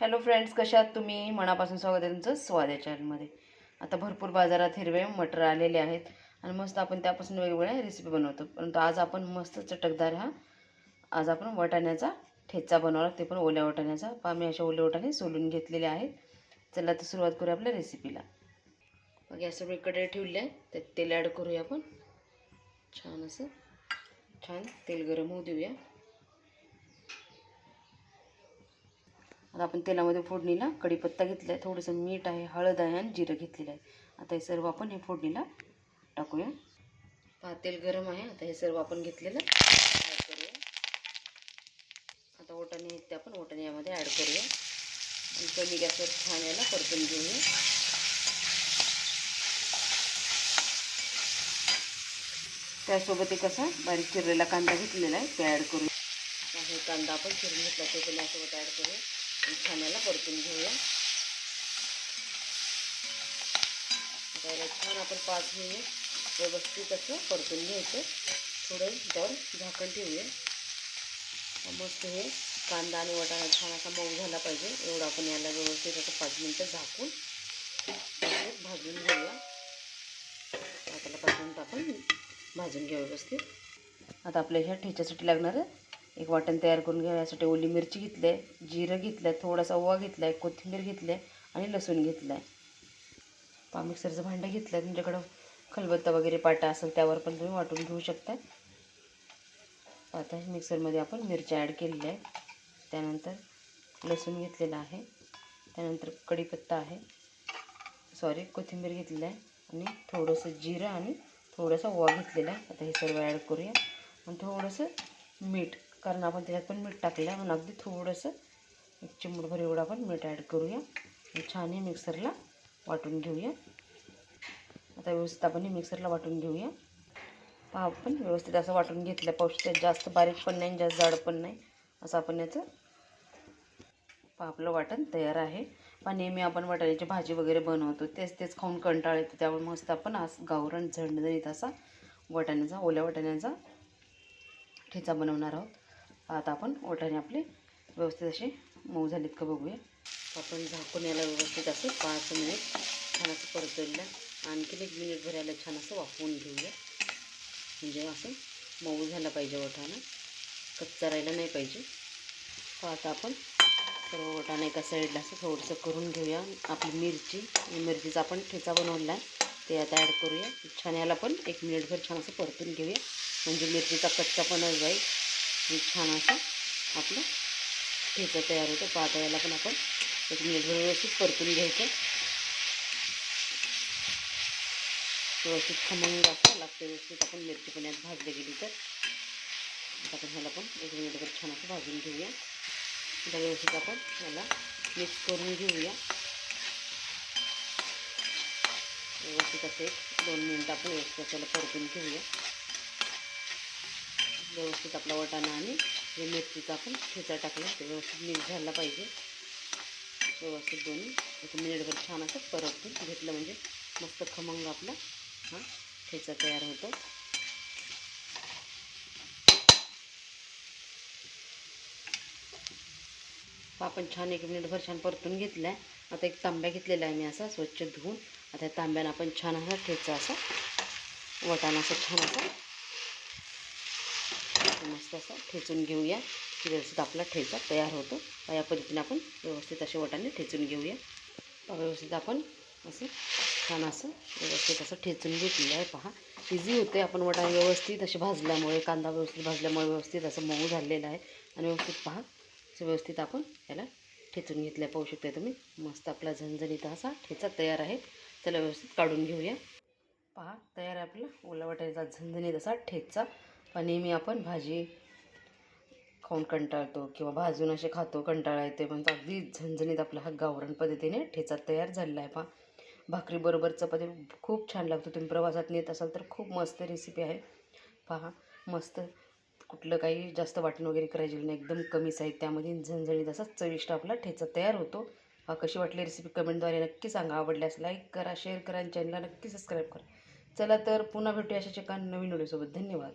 Hello friends कशा आहात तुम्ही? मनापासून स्वागत आहे तुमचं स्वाद चॅनलमध्ये आता भरपूर बाजारात हिरवे मटर आलेले आहेत आणि मस्त आपण त्यापासून वेगवेगळ्या रेसिपी बनवतो. परंतु आज आपण मस्त चटकदार हा आज आपण वाटाण्याचा ठेचा बनवला ते पण ओल्या वाटाण्याचा. पामी अशा ओल्या वाटाणे सोलून घेतलेले आहेत. चला तर सुरुवात करूया आपल्या रेसिपीला मग सगळी इकडे ठेवले आहे त्यात तेल ॲड करूया आपण. छान असं छान तेल गरम होऊ देऊया. आता आपण तेलामध्ये फोडणीला कढीपत्ता घेतला आहे थोडंसं मीठ आहे हळद आहे आणि जिरं घेतलेलं आहे. आता हे सर्व आपण हे फोडणीला टाकूया. पहा तेल गरम आहे. आता हे सर्व आपण घेतलेलं ॲड करूया. आता ओटाणे आहेत ते आपण ओटाणे यामध्ये ॲड करूया. आणि कमी गॅसवर छान याला परतून घेऊया. त्यासोबत एक असा बारीक चिरलेला कांदा घेतलेला आहे ते ॲड करूया. हे कांदा आपण चिरून घेतला तो पण यासोबत ॲड करूया. छानाला परतून घेऊया. छान आपण पाच मिनिट व्यवस्थित असं परतून घ्यायचं. थोडं दर झाकण ठेवूया. मस्त हे कांदा आणि वाटाणा छान असा मऊ झाला पाहिजे. एवढं आपण याला व्यवस्थित असं पाच मिनटं झाकून भाजून घेऊया. आता पाच मिनटं आपण भाजून घेऊ व्यवस्थित. आता आपल्या ह्या ठेच्यासाठी लागणारं एक वाटण तयार करून घ्यायसाठी ओली मिरची घेतली आहे जिरं घेतलं आहे थोडासा ओवा घेतला आहे कोथिंबीर घेतली आहे आणि लसूण घेतलं. आहे पा मिक्सरचं भांडं घेतलं. आहे तुमच्याकडं खलबत्ता वगैरे पाटा असेल त्यावर पण तुम्ही वाटून घेऊ शकता. आता मिक्सरमध्ये आपण मिरच्या ॲड केलेल्या आहे. त्यानंतर लसूण घेतलेला आहे. त्यानंतर कढीपत्ता आहे. सॉरी कोथिंबीर घेतलेलं आहे. आणि थोडंसं जिरं आणि थोडासा ओवा घेतलेला आहे. आता हे सर्व ॲड करूया. आणि थोडंसं मीठ. कारण आपण त्याच्यात पण मीठ टाकलं आहे म्हणून अगदी थोडंसं एक चिमूटभर एवढं आपण मीठ ॲड करूया. छान हे मिक्सरला वाटून घेऊया. आता व्यवस्थित आपण हे मिक्सरला वाटून घेऊया. पहा आपण व्यवस्थित असं वाटून घेतलं. पाऊस जास्त बारीक पण नाही जास्त जाड पण नाही. असं आपण याचं पहा आपलं वाटण तयार आहे. पण नेहमी आपण वाटाण्याची भाजी वगैरे बनवतो. तेच तेच खाऊन कंटाळ येतो. त्यामुळे मस्त आपण आज गावरण झणझणीत असा वाटाण्याचा ओल्या वाटाण्याचा ठेचा बनवणार आहोत. आता आपण वाटाणे आपले व्यवस्थित असे मऊ झालेत का बघूया. आपण झाकून याला व्यवस्थित असं पाच मिनिट छान असं परतवलेलं आणखीन एक मिनिट भरायला छान असं वाफवून घेऊया. म्हणजे असं मऊ झाला पाहिजे वाटाणा कच्चा राहिला नाही पाहिजे. आता आपण सर्व वाटाणा एका साईडला असं थोडंसं करून घेऊया. आपली मिरची मिरचीचा आपण ठेचा बनवला आहे. ते आता ॲड करूया. छान याला पण एक मिनिटभर छान असं परतून घेऊया. म्हणजे मिरचीचा कच्चापणा जाईल. छान असं आपलं ठेचा तयार होतं. पाहता याला पण आपण एक मिनिटभर व्यवस्थित परतून घ्यायचं. व्यवस्थित खमंग असं लागतं व्यवस्थित. आपण मिरची पण यात भाजली गेली तर. आपण ह्याला पण एक मिनिटभर छान असं भाजून घेऊया. आता व्यवस्थित आपण ह्याला मिक्स करून घेऊया. व्यवस्थित असं एक दोन मिनटं आपण व्यवस्थित त्याला परतून घेऊया. व्यवस्थित आपला वाटाणा आणि मिरचीचा आपण ठेचा टाकला ते व्यवस्थित मिक्स झाला पाहिजे. व्यवस्थित दोन्ही एक मिनिटभर छान असं परतून घेतलं म्हणजे मस्त खमंग आपला हा ठेचा तयार होतो. आपण छान एक मिनिटभर छान परतून घेतला आहे आता एक तांब्या घेतलेला आहे मी असा स्वच्छ धुवून. आता तांब्यानं आपण छान असा ठेचा असा वटाणा असं छान असा मस्त असं ठेचून घेऊया. की व्यवस्थित आपला ठेचा तयार होतो. या पद्धतीने आपण व्यवस्थित असे वटाने ठेचून घेऊया. व्यवस्थित आपण असं छान असं व्यवस्थित असं ठेचून घेतलेलं आहे. पहा इझी होते आपण वटाणे व्यवस्थित असे भाजल्यामुळे कांदा व्यवस्थित भाजल्यामुळे व्यवस्थित असं मऊ झालेलं आहे. आणि व्यवस्थित पहा असं व्यवस्थित आपण याला ठेचून घेतलं पाहू शकता तुम्ही मस्त आपला झणझणीत असा ठेचा तयार आहे. त्याला व्यवस्थित काढून घेऊया. पहा तयार आहे आपला ओला वाटायचा झणझणीत असा ठेचा. पण नेहमी आपण भाजी खाऊन कंटाळतो किंवा भाजून असे खातो कंटाळा येते पण अगदी झणझणीत आपला हा गावरण पद्धतीने ठेचा तयार झालेला आहे. पहा भाकरीबरोबर चपाती खूप छान लागतो. तुम्ही प्रवासात नेत असाल तर खूप मस्त रेसिपी आहे. पहा मस्त कुठलं काही जास्त वाटण वगैरे करायची नाही. एकदम कमी साहित्यामध्ये झणझणीत असा चविष्ट आपला ठेचा तयार होतो. हा कशी वाटली रेसिपी कमेंटद्वारे नक्की सांगा. आवडल्यास लाईक करा शेअर करा आणि चॅनलला नक्की सबस्क्राईब करा. चला तर पुन्हा भेटूया अशाच एका नवीन व्हिडिओसोबत धन्यवाद.